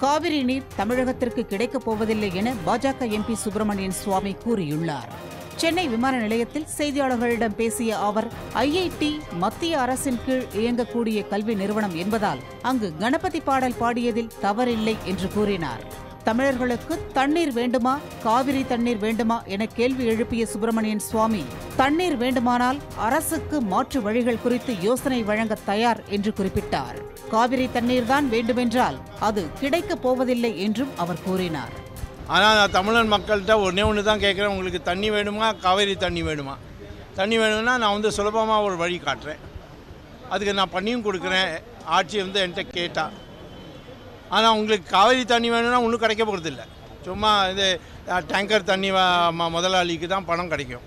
காவிரி நீர் தமிழகத்திற்கு கிடைக்கப் போவதில்லை என பாஜக எம்பி சுப்பிரமணியன் சுவாமி கூறியுள்ளார். சென்னை விமான நிலையத்தில் செய்தியாளர்களிடம் பேசிய அவர் ஐஐடி மத்திய அரசின் கீழ் இயங்கக்கூடிய கல்வி நிறுவனம் என்பதால் அங்கு கணபதி பாடல் பாடியதில் தவறில்லை என்று கூறினார். தமிழர்களுக்கு தண்ணீர் வேண்டுமா? காவிரி தண்ணீர் வேண்டுமா? என கேள்வி எழுப்பிய சுப்பிரமணியன் சுவாமி தண்ணீர் வேண்டுமானால் அரசுக்கு மாற்று வழிகள் குறித்து யோசனை வழங்க தயார் என்று குறிப்பிட்டார். காவிரி தண்ணீர்தான் வேண்டுமென்றால் அது கிடைக்கப் போவதில்லை என்றும் அவர் கூறினார். ஆனால் நான் தமிழன் மக்கள்கிட்ட ஒன்றே ஒன்று தான் கேட்குறேன். உங்களுக்கு தண்ணி வேணுமா காவேரி தண்ணி வேணுமா தண்ணி வேணும்னா நான் வந்து சுலபமாக ஒரு வழி காட்டுறேன். அதுக்கு நான் பண்ணியும் கொடுக்குறேன். ஆட்சி வந்து என்கிட்ட கேட்டால் ஆனால் உங்களுக்கு காவேரி தண்ணி வேணும்னா ஒன்றும் கிடைக்க போகிறது இல்லை சும்மா இது டேங்கர் தண்ணி ம- முதலாளிக்கு தான் பணம் கிடைக்கும்.